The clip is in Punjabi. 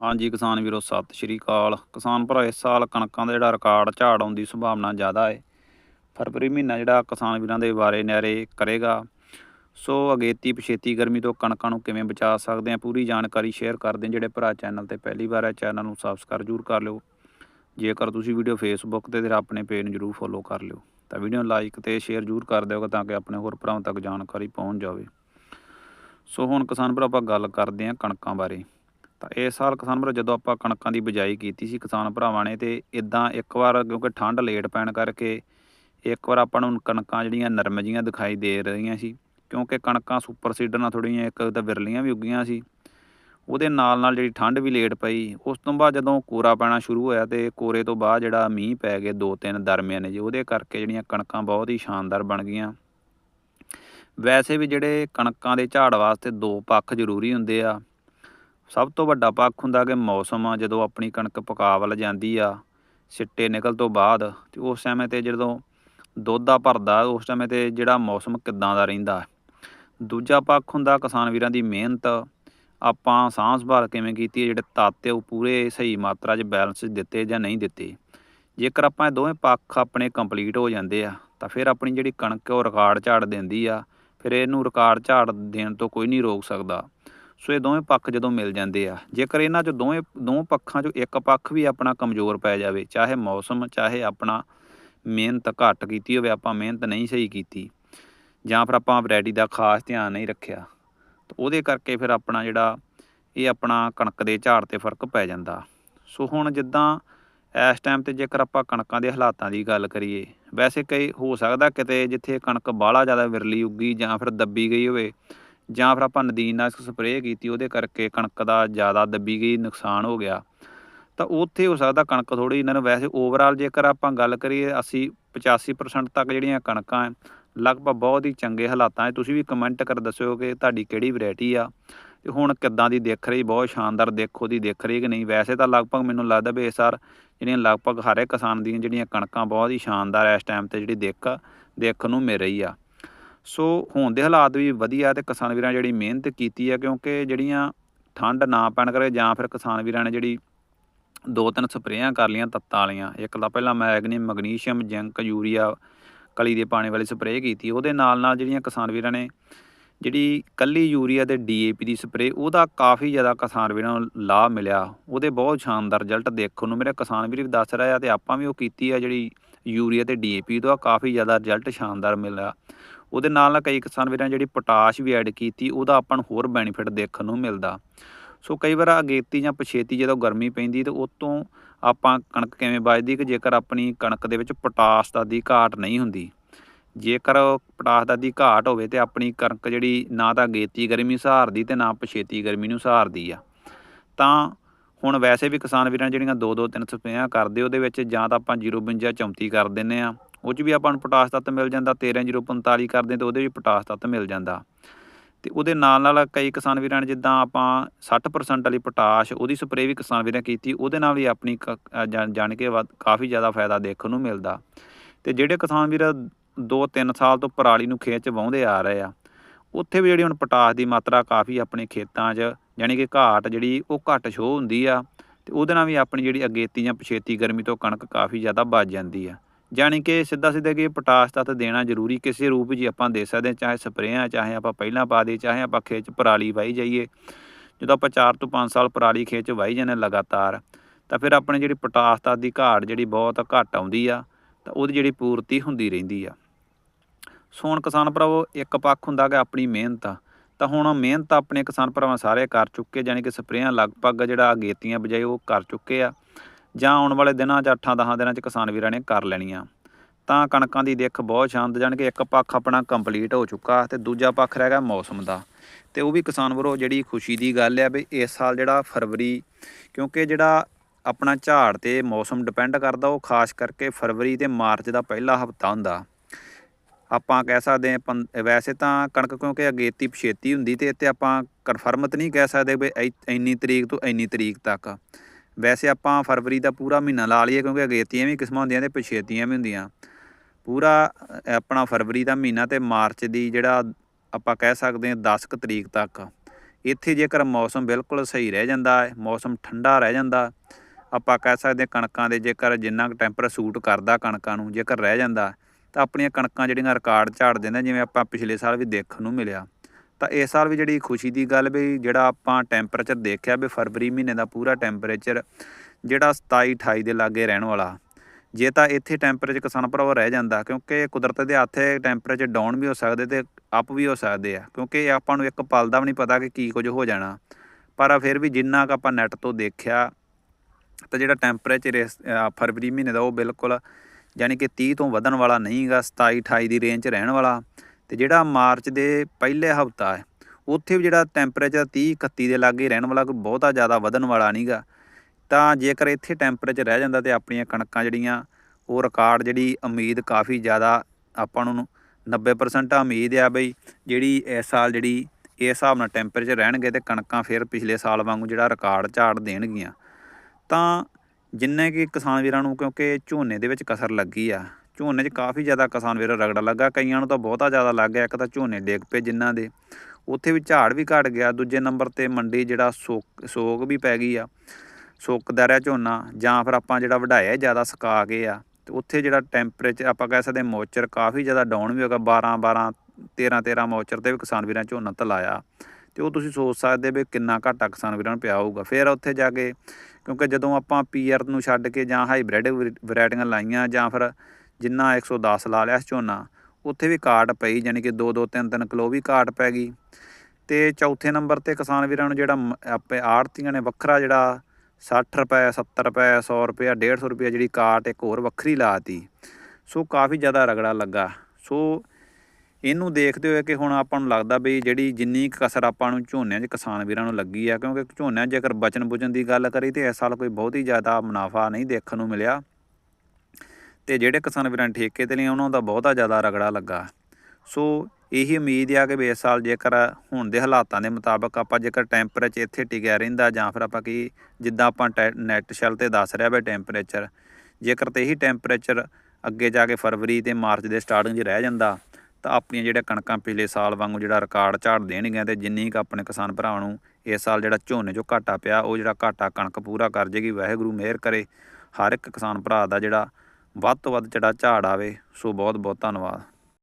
ਹਾਂਜੀ, ਕਿਸਾਨ ਵੀਰੋ, ਸਤਿ ਸ਼੍ਰੀ ਅਕਾਲ। ਕਿਸਾਨ ਭਰਾ ਇਸ ਸਾਲ ਕਣਕਾਂ ਦਾ ਜਿਹੜਾ ਰਿਕਾਰਡ ਝਾੜ ਆਉਣ ਦੀ ਸੰਭਾਵਨਾ ਜ਼ਿਆਦਾ ਹੈ। ਫਰਵਰੀ ਮਹੀਨਾ ਜਿਹੜਾ ਕਿਸਾਨ ਵੀਰਾਂ ਦੇ ਬਾਰੇ ਨਿਆਰੇ ਕਰੇਗਾ। ਸੋ ਅਗੇਤੀ ਪਛੇਤੀ ਗਰਮੀ ਤੋਂ ਕਣਕਾਂ ਨੂੰ ਕਿਵੇਂ ਬਚਾ ਸਕਦੇ ਆ ਪੂਰੀ ਜਾਣਕਾਰੀ ਸ਼ੇਅਰ ਕਰਦੇ ਹਾਂ ਜਿਹੜੇ ਭਰਾ ਚੈਨਲ ਤੇ ਪਹਿਲੀ ਵਾਰ ਹੈ, ਚੈਨਲ ਨੂੰ ਸਬਸਕ੍ਰਾਈਬ ਜ਼ਰੂਰ ਕਰ ਲਿਓ। ਜੇਕਰ ਤੁਸੀਂ ਵੀਡੀਓ ਫੇਸਬੁੱਕ ਤੇ ਤੇ ਆਪਣੇ ਪੇਜ ਨੂੰ ਜ਼ਰੂਰ ਫੋਲੋ ਕਰ ਲਿਓ, ਤਾਂ ਵੀਡੀਓ ਨੂੰ ਲਾਈਕ ਤੇ ਸ਼ੇਅਰ ਜ਼ਰੂਰ ਕਰ ਦਿਓਗਾ ਤਾਂ ਕਿ ਆਪਣੇ ਹੋਰ ਭਰਾਵਾਂ ਤੱਕ ਜਾਣਕਾਰੀ ਪਹੁੰਚ ਜਾਵੇ। ਸੋ ਹੁਣ ਕਿਸਾਨ ਭਰਾ ਆਪਾਂ ਗੱਲ ਕਰਦੇ ਹਾਂ ਕਣਕਾਂ ਬਾਰੇ। ਤਾਂ ਇਸ ਸਾਲ ਕਿਸਾਨ ਭਰਾ ਜਦੋਂ ਆਪਾਂ ਕਣਕਾਂ ਦੀ ਬਿਜਾਈ ਕੀਤੀ ਸੀ ਕਿਸਾਨ ਭਰਾਵਾਂ ਨੇ, ਤੇ ਇਦਾਂ ਇੱਕ ਵਾਰ ਕਿਉਂਕਿ ਠੰਡ ਲੇਟ ਪੈਣ ਕਰਕੇ ਇੱਕ ਵਾਰ ਆਪਾਂ ਨੂੰ ਕਣਕਾਂ ਜਿਹੜੀਆਂ ਨਰਮ ਜੀਆਂ ਦਿਖਾਈ ਦੇ ਰਹੀਆਂ ਸੀ, ਕਿਉਂਕਿ ਕਣਕਾਂ ਸੁਪਰ ਸੀਡਰ ਨਾਲ ਥੋੜ੍ਹੀਆਂ ਇੱਕ ਤਾਂ ਵਿਰਲੀਆਂ ਵੀ ਉੱਗੀਆਂ ਸੀ, ਉਹਦੇ ਨਾਲ ਨਾਲ ਜਿਹੜੀ ਠੰਡ ਵੀ ਲੇਟ ਪਈ, ਉਸ ਤੋਂ ਬਾਅਦ ਜਦੋਂ ਕੋਰਾ ਪੈਣਾ ਸ਼ੁਰੂ ਹੋਇਆ ਤੇ ਕੋਰੇ ਤੋਂ ਬਾਅਦ ਜਿਹੜਾ ਮੀਂਹ ਪੈ ਗਏ ਦੋ ਤਿੰਨ ਦਰਮਿਆਨੇ ਜੀ ਉਹਦੇ ਕਰਕੇ ਜਿਹੜੀਆਂ ਕਣਕਾਂ ਬਹੁਤ ਹੀ ਸ਼ਾਨਦਾਰ ਬਣ ਗਈਆਂ। ਵੈਸੇ ਵੀ ਜਿਹੜੇ ਕਣਕਾਂ ਦੇ ਝਾੜ ਵਾਸਤੇ ਦੋ ਪੱਖ ਜ਼ਰੂਰੀ ਹੁੰਦੇ ਆ ਸਭ ਤੋਂ ਵੱਡਾ ਪੱਖ ਹੁੰਦਾ ਕਿ ਮੌਸਮ ਆ, ਜਦੋਂ ਆਪਣੀ ਕਣਕ ਪਕਾ ਵੱਲ ਜਾਂਦੀ ਆ, ਸਿੱਟੇ ਨਿਕਲ ਤੋਂ ਬਾਅਦ, ਤੇ ਉਸ ਸਮੇਂ ਤੇ ਜਦੋਂ ਦੁੱਧ ਦਾ ਭਰਦਾ, ਉਸ ਸਮੇਂ ਤੇ ਜਿਹੜਾ ਮੌਸਮ ਕਿੱਦਾਂ ਦਾ ਰਹਿੰਦਾ। ਦੂਜਾ ਪੱਖ ਹੁੰਦਾ ਕਿਸਾਨ ਵੀਰਾਂ ਦੀ ਮਿਹਨਤ। ਆਪਾਂ ਸਾਂਭ ਸੰਭਾਲ ਕਿਵੇਂ ਕੀਤੀ ਹੈ, ਜਿਹੜੇ ਤੱਤ ਆ, ਉਹ ਪੂਰੇ ਸਹੀ ਮਾਤਰਾ 'ਚ ਬੈਲੈਂਸ ਦਿੱਤੇ ਜਾਂ ਨਹੀਂ ਦਿੱਤੇ। ਜੇਕਰ ਆਪਾਂ ਇਹ ਦੋਵੇਂ ਪੱਖ ਆਪਣੇ ਕੰਪਲੀਟ ਹੋ ਜਾਂਦੇ ਆ, ਤਾਂ ਫਿਰ ਆਪਣੀ ਜਿਹੜੀ ਕਣਕ ਹੈ ਉਹ ਰਿਕਾਰਡ ਝਾੜ ਦਿੰਦੀ ਆ। ਫਿਰ ਇਹਨੂੰ ਰਿਕਾਰਡ ਝਾੜ ਦੇਣ ਤੋਂ ਕੋਈ ਨਹੀਂ ਰੋਕ ਸਕਦਾ। ਸੋ ਇਹ ਦੋਵੇਂ ਪੱਖ ਜਦੋਂ ਮਿਲ ਜਾਂਦੇ ਆ, ਜੇਕਰ ਇਹਨਾਂ 'ਚ ਦੋਵੇਂ ਦੋਵੇਂ ਪੱਖਾਂ 'ਚੋਂ ਇੱਕ ਪੱਖ ਵੀ ਆਪਣਾ ਕਮਜ਼ੋਰ ਪੈ ਜਾਵੇ, ਚਾਹੇ ਮੌਸਮ, ਚਾਹੇ ਆਪਣਾ ਮਿਹਨਤ ਘੱਟ ਕੀਤੀ ਹੋਵੇ, ਆਪਾਂ ਮਿਹਨਤ ਨਹੀਂ ਸਹੀ ਕੀਤੀ, ਜਾਂ ਫਿਰ ਆਪਾਂ ਵੈਰਾਈਟੀ ਦਾ ਖਾਸ ਧਿਆਨ ਨਹੀਂ ਰੱਖਿਆ, ਤਾਂ ਉਹਦੇ ਕਰਕੇ ਫਿਰ ਆਪਣਾ ਜਿਹੜਾ ਇਹ ਆਪਣਾ ਕਣਕ ਦੇ ਝਾੜ ਤੇ ਫ਼ਰਕ ਪੈ ਜਾਂਦਾ। ਸੋ ਹੁਣ ਜਿੱਦਾਂ ਇਸ ਟਾਈਮ ਤੇ ਜੇਕਰ ਆਪਾਂ ਕਣਕਾਂ ਦੇ ਹਾਲਾਤਾਂ ਦੀ ਗੱਲ ਕਰੀਏ, ਵੈਸੇ ਕਈ ਹੋ ਸਕਦਾ ਕਿਤੇ ਜਿੱਥੇ ਕਣਕ ਬਾਹਲਾ ਜ਼ਿਆਦਾ ਵਿਰਲੀ ਉੱਗੀ ਜਾਂ ਫਿਰ ਦੱਬੀ ਗਈ ਹੋਵੇ ਜਾਂ ਫਿਰ ਆਪਾਂ ਨਦੀਨ ਨਦੀਨਨਾਸ਼ਕ ਸਪਰੇਅ ਕੀਤੀ, ਉਹਦੇ ਕਰਕੇ ਕਣਕ ਦਾ ਜ਼ਿਆਦਾ ਦੱਬੀ ਗਈ, ਨੁਕਸਾਨ ਹੋ ਗਿਆ। ਤਾਂ ਉੱਥੇ ਹੋ ਸਕਦਾ ਕਣਕ ਥੋੜੀ ਇਹਨਾਂ ਨੂੰ ਵੈਸੇ ਓਵਰਆਲ ਜੇਕਰ ਆਪਾਂ ਗੱਲ ਕਰੀਏ 80 85% ਤੱਕ ਜਿਹੜੀਆਂ ਕਣਕਾਂ ਹੈ, ਲਗਭਗ ਬਹੁਤ ਹੀ ਚੰਗੇ ਹਾਲਾਤਾਂ ਹੈ। ਤੁਸੀਂ ਵੀ ਕਮੈਂਟ ਕਰ ਦੱਸਿਓ ਕਿ ਤੁਹਾਡੀ ਕਿਹੜੀ ਵੈਰਾਈਟੀ ਆ। ਤੇ ਹੁਣ ਕਿੱਦਾਂ ਦੀ ਦਿਖ ਰਹੀ, ਬਹੁਤ ਸ਼ਾਨਦਾਰ ਦੇਖੋ ਦੀ ਦਿਖ ਰਹੀ ਕਿ ਨਹੀਂ। ਵੈਸੇ ਤਾਂ ਲਗਭਗ ਮੈਨੂੰ ਲੱਗਦਾ ਵੀ ਇਸ ਸਾਰ ਜਿਹੜੀਆਂ ਲਗਭਗ ਹਰ ਇੱਕ ਕਿਸਾਨ ਦੀਆਂ ਜਿਹੜੀਆਂ ਕਣਕਾਂ ਬਹੁਤ ਹੀ ਸ਼ਾਨਦਾਰ ਇਸ ਟਾਈਮ ਤੇ ਜਿਹੜੀ ਦੇਖ ਦੇਖਣ ਨੂੰ ਮਿਲ ਰਹੀ ਆ। ਸੋ ਹੁਣ ਦੇ ਹਾਲਾਤ ਵੀ ਵਧੀਆ ਤੇ ਕਿਸਾਨ ਵੀਰਾਂ ਜਿਹੜੀ ਮਿਹਨਤ ਕੀਤੀ ਹੈ ਕਿਉਂਕਿ ਜਿਹੜੀਆਂ ਠੰਡ ਨਾ ਪੈਣ ਕਰੇ ਜਾਂ ਫਿਰ ਕਿਸਾਨ ਵੀਰਾਂ ਨੇ ਜਿਹੜੀ ਦੋ ਤਿੰਨ ਸਪਰੇਆਂ ਕਰ ਲੀਆਂ ਤੱਤਾਂ ਵਾਲੀਆਂ, ਇੱਕ ਤਾਂ ਪਹਿਲਾਂ ਮੈਗਨੀਅਮ ਮੈਗਨੀਸ਼ੀਅਮ, ਜ਼ਿੰਕ, ਯੂਰੀਆ ਕਲੀ ਦੇ ਪਾਣੀ ਵਾਲੀ ਸਪਰੇਅ ਕੀਤੀ, ਉਹਦੇ ਨਾਲ ਨਾਲ ਜਿਹੜੀਆਂ ਕਿਸਾਨ ਵੀਰਾਂ ਨੇ ਜਿਹੜੀ ਕੱਲੀ ਯੂਰੀਆ ਤੇ ਡੀਏਪੀ ਦੀ ਸਪਰੇਅ, ਉਹਦਾ ਕਾਫੀ ਜ਼ਿਆਦਾ ਕਿਸਾਨ ਵੀਰਾਂ ਨੂੰ ਲਾਭ ਮਿਲਿਆ, ਉਹਦੇ ਬਹੁਤ ਸ਼ਾਨਦਾਰ ਰਿਜ਼ਲਟ ਦੇਖਣ ਨੂੰ ਮੇਰੇ ਕਿਸਾਨ ਵੀਰ ਵੀ ਦੱਸ ਰਹੇ ਆ ਤੇ ਆਪਾਂ ਵੀ ਉਹ ਕੀਤੀ ਆ ਜਿਹੜੀ ਯੂਰੀਆ ਤੇ ਡੀਏਪੀ ਦਾ ਕਾਫੀ ਜ਼ਿਆਦਾ ਰਿਜ਼ਲਟ ਸ਼ਾਨਦਾਰ ਮਿਲਿਆ। ਉਹਦੇ ਨਾਲ ਨਾਲ ਕਈ ਕਿਸਾਨ ਵੀਰਾਂ ਜਿਹੜੀ ਪੋਟਾਸ਼ ਵੀ ਐਡ ਕੀਤੀ, ਉਹਦਾ ਆਪਾਂ ਨੂੰ ਹੋਰ ਬੈਨੀਫਿਟ ਦੇਖਣ ਨੂੰ ਮਿਲਦਾ। ਸੋ ਕਈ ਵਾਰ ਅਗੇਤੀ ਜਾਂ ਪਛੇਤੀ ਜਦੋਂ ਗਰਮੀ ਪੈਂਦੀ ਤੇ ਉਹ ਤੋਂ ਆਪਾਂ ਕਣਕ ਕਿਵੇਂ ਬਚਦੀ ਕਿ ਜੇਕਰ ਆਪਣੀ ਕਣਕ ਦੇ ਵਿੱਚ ਪੋਟਾਸ਼ ਦਾ ਦੀ ਘਾਟ ਨਹੀਂ ਹੁੰਦੀ। ਜੇਕਰ ਪੋਟਾਸ਼ ਦਾ ਦੀ ਘਾਟ ਹੋਵੇ ਤੇ ਆਪਣੀ ਕਣਕ ਜਿਹੜੀ ਨਾ ਤਾਂ ਅਗੇਤੀ ਗਰਮੀ ਸਹਾਰਦੀ ਤੇ ਨਾ ਪਛੇਤੀ ਗਰਮੀ ਨੂੰ ਸਹਾਰਦੀ ਆ। ਤਾਂ ਹੁਣ ਵੈਸੇ ਵੀ ਕਿਸਾਨ ਵੀਰਾਂ ਜਿਹੜੀਆਂ ਦੋ ਦੋ ਤਿੰਨ ਸਪਰੇਆਂ ਕਰਦੇ, ਉਹਦੇ ਵਿੱਚ ਜਾਂ ਤਾਂ ਆਪਾਂ 052 34 ਕਰ ਦਿੰਨੇ ਆ। ਉਹ 'ਚ ਵੀ ਆਪਾਂ ਨੂੰ ਪੋਟਾਸ਼ ਤੱਤ ਮਿਲ ਜਾਂਦਾ 13045 ਕਰਦੇ ਤਾਂ ਉਹਦੇ ਵੀ ਪੋਟਾਸ਼ ਤੱਤ ਮਿਲ ਜਾਂਦਾ। ਤੇ ਉਹਦੇ ਨਾਲ ਨਾਲ ਕਈ ਕਿਸਾਨ ਵੀਰਾਂ ਨੇ ਜਿੱਦਾਂ ਆਪਾਂ 60% ਵਾਲੀ ਪੋਟਾਸ਼, ਉਹਦੀ ਸਪਰੇਅ ਵੀ ਕਿਸਾਨ ਵੀਰਾਂ ਕੀਤੀ, ਉਹਦੇ ਨਾਲ ਵੀ ਆਪਣੀ ਕ- ਅ ਜਾਣ- ਜਾਣ ਕੇ ਕਾਫੀ ਜ਼ਿਆਦਾ ਫਾਇਦਾ ਦੇਖਣ ਨੂੰ ਮਿਲਦਾ। ਤੇ ਜਿਹੜੇ ਕਿਸਾਨ ਵੀਰ 2-3 ਸਾਲ ਤੋਂ ਪਰਾਲੀ ਨੂੰ ਖੇਤ 'ਚ ਵਾਹੁੰਦੇ ਆ ਰਹੇ ਆ, ਉੱਥੇ ਵੀ ਜਿਹੜੀ ਹੁਣ ਪੋਟਾਸ਼ ਦੀ ਮਾਤਰਾ ਕਾਫੀ ਆਪਣੇ ਖੇਤਾਂ 'ਚ ਯਾਨੀ ਕਿ ਘਾਟ ਜਿਹੜੀ, ਉਹ ਘੱਟ ਸ਼ੋ ਹੁੰਦੀ ਆ, ਤੇ ਉਹਦੇ ਨਾਲ ਵੀ ਆਪਣੀ ਜਿਹੜੀ ਅਗੇਤੀ ਜਾਂ ਪਛੇਤੀ ਗਰਮੀ ਤੋਂ ਕਣਕ ਕਾਫੀ ਜ਼ਿਆਦਾ ਬਚ ਜਾਂਦੀ ਆ। ਯਾਨੀ ਕਿ ਸਿੱਧਾ ਸਿੱਧਾ ਕਿ ਪੋਟਾਸ਼ ਤੱਤ ਦੇਣਾ ਜ਼ਰੂਰੀ, ਕਿਸੇ ਰੂਪ 'ਚ ਹੀ ਆਪਾਂ ਦੇ ਸਕਦੇ ਹਾਂ, ਚਾਹੇ ਸਪਰੇਆਂ, ਚਾਹੇ ਆਪਾਂ ਪਹਿਲਾਂ ਪਾ ਦੇ ਚਾਹੇ ਆਪਾਂ ਖੇਤ 'ਚ ਪਰਾਲੀ ਵਾਹੀ ਜਾਈਏ। ਜਦੋਂ ਆਪਾਂ 4 ਤੋਂ 5 ਸਾਲ ਪਰਾਲੀ ਖੇਤ 'ਚ ਵਾਹੀ ਜਾਂਦੇ ਲਗਾਤਾਰ, ਤਾਂ ਫਿਰ ਆਪਣੀ ਜਿਹੜੀ ਪੋਟਾਸ਼ ਤੱਤ ਦੀ ਘਾਟ ਜਿਹੜੀ ਬਹੁਤ ਘੱਟ ਆਉਂਦੀ ਆ, ਤਾਂ ਉਹਦੀ ਜਿਹੜੀ ਪੂਰਤੀ ਹੁੰਦੀ ਰਹਿੰਦੀ ਆ। ਸੋ ਹੁਣ ਕਿਸਾਨ ਭਰਾਵੋ, ਇੱਕ ਪੱਖ ਹੁੰਦਾ ਕਿ ਆਪਣੀ ਮਿਹਨਤ ਆ। ਤਾਂ ਹੁਣ ਮਿਹਨਤ ਆਪਣੇ ਕਿਸਾਨ ਭਰਾਵਾਂ ਸਾਰੇ ਕਰ ਚੁੱਕੇ ਯਾਨੀ ਕਿ ਸਪਰੇਆਂ ਲਗਭਗ ਜਿਹੜਾ ਅਗੇਤੀਆਂ ਬਜਾਏ ਉਹ ਕਰ ਚੁੱਕੇ ਆ। ਜਾਂ ਆਉਣ ਵਾਲੇ ਦਿਨਾਂ 'ਚ 8-10 ਦਿਨਾਂ 'ਚ ਕਿਸਾਨ ਵੀਰਾਂ ਨੇ ਕਰ ਲੈਣੀਆਂ। ਤਾਂ ਕਣਕਾਂ ਦੀ ਦਿੱਖ ਬਹੁਤ ਸ਼ਾਨਦਾਰ ਜਾਣੀ ਕਿ ਇੱਕ ਪੱਖ ਆਪਣਾ ਕੰਪਲੀਟ ਹੋ ਚੁੱਕਾ ਤੇ ਦੂਜਾ ਪੱਖ ਰਹਿ ਗਿਆ ਮੌਸਮ ਦਾ। ਤੇ ਉਹ ਵੀ ਕਿਸਾਨ ਵੀਰੋ ਜਿਹੜੀ ਖੁਸ਼ੀ ਦੀ ਗੱਲ ਹੈ ਵੀ ਇਸ ਸਾਲ ਜਿਹੜਾ ਫਰਵਰੀ, ਕਿਉਂਕਿ ਜਿਹੜਾ ਆਪਣਾ ਝਾੜ ਤੇ ਮੌਸਮ ਡਿਪੈਂਡ ਕਰਦਾ, ਉਹ ਖਾਸ ਕਰਕੇ ਫਰਵਰੀ ਤੇ ਮਾਰਚ ਦਾ ਪਹਿਲਾ ਹਫਤਾ ਹੁੰਦਾ। ਆਪਾਂ ਕਹਿ ਸਕਦੇ ਹਾਂ ਪੰ- ਵੈਸੇ ਤਾਂ ਕਣਕ ਕਿਉਂਕਿ ਅਗੇਤੀ ਪਛੇਤੀ ਹੁੰਦੀ ਤੇ ਇੱਥੇ ਆਪਾਂ ਕਨਫਰਮ ਤਾਂ ਨਹੀਂ ਕਹਿ ਸਕਦੇ ਵੀ ਇੰਨੀ ਤਰੀਕ ਤੋਂ ਇੰਨੀ ਤਰੀਕ ਤੱਕ। ਵੈਸੇ ਆਪਾਂ ਫਰਵਰੀ ਦਾ ਪੂਰਾ ਮਹੀਨਾ ਲਾ ਲਈਏ ਕਿਉਂਕਿ ਅਗੇਤੀਆਂ ਵੀ ਕਿਸਮਾਂ ਹੁੰਦੀਆਂ ਤੇ ਪਿਛੇਤੀਆਂ ਵੀ ਹੁੰਦੀਆਂ। ਪੂਰਾ ਆਪਣਾ ਫਰਵਰੀ ਦਾ ਮਹੀਨਾ ਤੇ ਮਾਰਚ ਦੀ ਜਿਹੜਾ ਆਪਾਂ ਕਹਿ ਸਕਦੇ ਹਾਂ 10 ਕੁ ਤਰੀਕ ਤੱਕ। ਇੱਥੇ ਜੇਕਰ ਮੌਸਮ ਬਿਲਕੁਲ ਸਹੀ ਰਹਿ ਜਾਂਦਾ ਹੈ, ਮੌਸਮ ਠੰਡਾ ਰਹਿ ਜਾਂਦਾ, ਆਪਾਂ ਕਹਿ ਸਕਦੇ ਹਾਂ ਕਣਕਾਂ ਦੇ ਜੇਕਰ ਜਿੰਨਾ ਕੁ ਟੈਂਪਰ ਸੂਟ ਕਰਦਾ ਕਣਕਾਂ ਨੂੰ ਜੇਕਰ ਰਹਿ ਜਾਂਦਾ, ਤਾਂ ਆਪਣੀਆਂ ਕਣਕਾਂ ਜਿਹੜੀਆਂ ਰਿਕਾਰਡ ਝਾੜ ਦਿੰਦੇ ਜਿਵੇਂ ਆਪਾਂ ਪਿਛਲੇ ਸਾਲ ਵੀ ਦੇਖਣ ਨੂੰ ਮਿਲਿਆ। ਤਾਂ ਇਸ ਸਾਲ ਵੀ ਜਿਹੜੀ ਖੁਸ਼ੀ ਦੀ ਗੱਲ ਵੀ ਜਿਹੜਾ ਆਪਾਂ ਟੈਂਪਰੇਚਰ ਦੇਖਿਆ ਵੀ ਫਰਵਰੀ ਮਹੀਨੇ ਦਾ ਪੂਰਾ ਟੈਂਪਰੇਚਰ ਜਿਹੜਾ 27 28 ਦੇ ਲਾਗੇ ਰਹਿਣ ਵਾਲਾ। ਜੇ ਤਾਂ ਇੱਥੇ ਟੈਂਪਰੇਚਰ ਕਿਸਾਨ ਭਰਾਵਾ ਰਹਿ ਜਾਂਦਾ, ਕਿਉਂਕਿ ਕੁਦਰਤ ਦੇ ਹੱਥ ਹੈ ਟੈਂਪਰੇਚਰ ਡਾਊਨ ਵੀ ਹੋ ਸਕਦੇ ਤੇ ਅਪ ਵੀ ਹੋ ਸਕਦੇ ਆ, ਕਿਉਂਕਿ ਆਪਾਂ ਨੂੰ ਇੱਕ ਪਲ ਦਾ ਵੀ ਨਹੀਂ ਪਤਾ ਕਿ ਕੀ ਕੁਝ ਹੋ ਜਾਣਾ। ਪਰ ਫਿਰ ਵੀ ਜਿੰਨਾ ਕੁ ਆਪਾਂ ਨੈਟ ਤੋਂ ਦੇਖਿਆ, ਤਾਂ ਜਿਹੜਾ ਟੈਂਪਰੇਚਰ ਇਸ ਫਰਵਰੀ ਮਹੀਨੇ ਦਾ ਉਹ ਬਿਲਕੁਲ ਯਾਨੀ ਕਿ 30 ਤੋਂ ਵਧਣ ਵਾਲਾ ਨਹੀਂਗਾ 27 28 ਦੀ ਰੇਂਜ 'ਚ ਰਹਿਣ ਵਾਲਾ। ਤੇ ਜਿਹੜਾ ਮਾਰਚ ਦੇ ਪਹਿਲੇ ਹਫਤਾ ਹੈ, ਉੱਥੇ ਵੀ ਜਿਹੜਾ ਟੈਂਪਰੇਚਰ 30 31 ਦੇ ਲਾਗੇ ਰਹਿਣ ਵਾਲਾ ਕੋਈ ਬਹੁਤਾ ਜ਼ਿਆਦਾ ਵਧਣ ਵਾਲਾ ਨਹੀਂਗਾ ਤਾਂ ਜੇਕਰ ਇੱਥੇ ਟੈਂਪਰੇਚਰ ਰਹਿ ਜਾਂਦਾ ਤੇ ਆਪਣੀਆਂ ਕਣਕਾਂ ਜਿਹੜੀਆਂ, ਉਹ ਰਿਕਾਰਡ ਜਿਹੜੀ ਉਮੀਦ ਕਾਫੀ ਜ਼ਿਆਦਾ ਆਪਾਂ ਨੂੰ 90% ਉਮੀਦ ਆ ਬਈ, ਜਿਹੜੀ ਇਸ ਸਾਲ ਜਿਹੜੀ ਇਸ ਹਿਸਾਬ ਨਾਲ ਟੈਂਪਰੇਚਰ ਰਹਿਣਗੇ ਤੇ ਕਣਕਾਂ ਫਿਰ ਪਿਛਲੇ ਸਾਲ ਵਾਂਗੂ ਜਿਹੜਾ ਰਿਕਾਰਡ ਝਾੜ ਦੇਣਗੀਆਂ। ਤਾਂ ਜਿੰਨੇ ਕਿ ਕਿਸਾਨ ਵੀਰਾਂ ਨੂੰ ਕਿਉਂਕਿ ਝੋਨੇ ਦੇ ਵਿੱਚ ਕਸਰ ਲੱਗੀ ਆ ਝੋਨੇ 'ਚ ਕਾਫੀ ਜ਼ਿਆਦਾ ਕਿਸਾਨ ਵੀਰਾਂ ਰਗੜਾ ਲੱਗਾ। ਕਈਆਂ ਨੂੰ ਤਾਂ ਬਹੁਤਾ ਜ਼ਿਆਦਾ ਲੱਗ ਗਿਆ, ਇੱਕ ਤਾਂ ਝੋਨੇ ਡਿੱਗ ਪਏ ਜਿਨ੍ਹਾਂ ਦੇ। ਉੱਥੇ ਵੀ ਝਾੜ ਵੀ ਘਟ ਗਿਆ। ਦੂਜੇ ਨੰਬਰ ਤੇ ਮੰਡੀ ਜਿਹੜਾ ਸੋਕ ਸੋਕ ਵੀ ਪੈ ਗਈ ਆ। ਸੁੱਕਦਾ ਰਿਹਾ ਝੋਨਾ। ਜਾਂ ਫਿਰ ਆਪਾਂ ਜਿਹੜਾ ਵਢਾਇਆ ਜ਼ਿਆਦਾ ਸੁਕਾ ਕੇ ਆ। ਤੇ ਉੱਥੇ ਜਿਹੜਾ ਟੈਂਪਰੇਚਰ ਆਪਾਂ ਕਹਿ ਸਕਦੇ ਮੋਚਰ ਕਾਫੀ ਜ਼ਿਆਦਾ ਡਾਊਨ ਵੀ ਹੋ ਗਿਆ। 12 12 13 13 ਮੋਚਰ ਤੇ ਵੀ ਕਿਸਾਨ ਵੀਰਾਂ ਝੋਨਾ ਤਲਾਇਆ। ਤੇ ਉਹ ਤੁਸੀਂ ਸੋਚ ਸਕਦੇ ਵੀ ਕਿੰਨਾ ਘਾਟਾ ਕਿਸਾਨ ਵੀਰਾਂ ਨੂੰ ਪਿਆ ਹੋਊਗਾ। ਫਿਰ ਉੱਥੇ ਜਾ ਕੇ ਕਿਉਂਕਿ ਜਦੋਂ ਆਪਾਂ ਪੀਆਰ ਨੂੰ ਛੱਡ ਕੇ ਜਾਂ ਹਾਈਬ੍ਰਿਡ ਵੈਰਾਈਟੀਆਂ ਲਾਈਆਂ ਜਾਂ ਫਿਰ ਜਿੰਨਾ 110 ਲਾ ਲਿਆ ਸੀ ਝੋਨਾ, ਉੱਥੇ ਵੀ ਕਾਟ ਪਈ ਯਾਨੀ ਕਿ 2 2 3 3 ਕਿਲੋ ਵੀ ਘਾਟ ਪੈ ਗਈ। ਤੇ ਚੌਥੇ ਨੰਬਰ ਤੇ ਕਿਸਾਨ ਵੀਰਾਂ ਨੂੰ ਜਿਹੜਾ ਮ- ਆਪੇ ਆੜਤੀਆਂ ਨੇ ਵੱਖਰਾ ਜਿਹੜਾ 60 ਰੁਪਏ 70 ਰੁਪਏ 100 ਰੁਪਏ 150 ਰੁਪਏ ਜਿਹੜੀ ਕਾਟ ਇੱਕ ਹੋਰ ਵੱਖਰੀ ਲਾਤੀ ਸੋ ਕਾਫੀ ਜ਼ਿਆਦਾ ਰਗੜਾ ਲੱਗਾ। ਸੋ ਇਹਨੂੰ ਦੇਖਦੇ ਹੋਏ ਕਿ ਹੁਣ ਆਪਾਂ ਨੂੰ ਲੱਗਦਾ ਵੀ ਜਿਹੜੀ ਜਿੰਨੀ ਕੁ ਕਸਰ ਆਪਾਂ ਨੂੰ ਝੋਨਿਆਂ 'ਚ ਕਿਸਾਨ ਵੀਰਾਂ ਨੂੰ ਲੱਗੀ ਆ, ਕਿਉਂਕਿ ਝੋਨਿਆਂ 'ਚ ਜੇਕਰ ਬਚਨ ਬੁਚਨ ਦੀ ਗੱਲ ਕਰੀ ਤੇ ਇਸ ਸਾਲ ਕੋਈ ਬਹੁਤ ਹੀ ਜ਼ਿਆਦਾ ਮੁਨਾਫਾ ਨਹੀਂ ਦੇਖਣ ਨੂੰ ਮਿਲਿਆ। ਤੇ ਜਿਹੜੇ ਕਿਸਾਨ ਵੀਰਾਂ ਨੇ ਠੇਕੇ ਤੇ ਲਿਆ ਉਹਨਾਂ ਦਾ ਬਹੁਤਾ ਜ਼ਿਆਦਾ ਰਗੜਾ ਲੱਗਾ। ਸੋ ਇਹੀ ਉਮੀਦ ਆ ਕਿ ਵੀ ਇਸ ਸਾਲ ਜੇਕਰ ਹੁਣ ਦੇ ਹਾਲਾਤਾਂ ਦੇ ਮੁਤਾਬਕ ਆਪਾਂ ਜੇਕਰ ਟੈਂਪਰੇਚਰ ਇੱਥੇ ਟਿਕਿਆ ਰਹਿੰਦਾ ਜਾਂ ਫਿਰ ਆਪਾਂ ਕੀ ਜਿੱਦਾਂ ਆਪਾਂ ਨੈਟ ਸ਼ੈਲ ਤੇ ਦੱਸ ਰਿਹਾ ਵੀ ਟੈਂਪਰੇਚਰ, ਜੇਕਰ ਤੇ ਇਹੀ ਟੈਂਪਰੇਚਰ ਅੱਗੇ ਜਾ ਕੇ ਫਰਵਰੀ ਤੇ ਮਾਰਚ ਦੇ ਸਟਾਰਟਿੰਗ 'ਚ ਰਹਿ ਜਾਂਦਾ, ਤਾਂ ਆਪਣੀਆਂ ਜਿਹੜੇ ਕਣਕਾਂ ਪਿਛਲੇ ਸਾਲ ਵਾਂਗੂ ਜਿਹੜਾ ਰਿਕਾਰਡ ਝਾੜ ਦੇਣਗੀਆਂ ਤੇ ਜਿੰਨੀ ਕੁ ਆਪਣੇ ਕਿਸਾਨ ਭਰਾਵਾਂ ਨੂੰ ਇਸ ਸਾਲ ਜਿਹੜਾ ਝੋਨੇ 'ਚੋਂ ਘਾਟਾ ਪਿਆ, ਉਹ ਜਿਹੜਾ ਘਾਟਾ ਕਣਕ ਪੂਰਾ ਕਰ ਜੇਗੀ, ਵਾਹਿਗੁਰੂ ਮਿਹਰ ਕਰੇ। ਹਰ ਇੱਕ ਕਿਸਾਨ ਭਰਾ ਦਾ ਜਿਹੜਾ ਵੱਧ ਤੋਂ ਵੱਧ ਜਿਹੜਾ ਝਾੜ ਆਵੇ ਸੋ ਬਹੁਤ ਬਹੁਤ ਧੰਨਵਾਦ।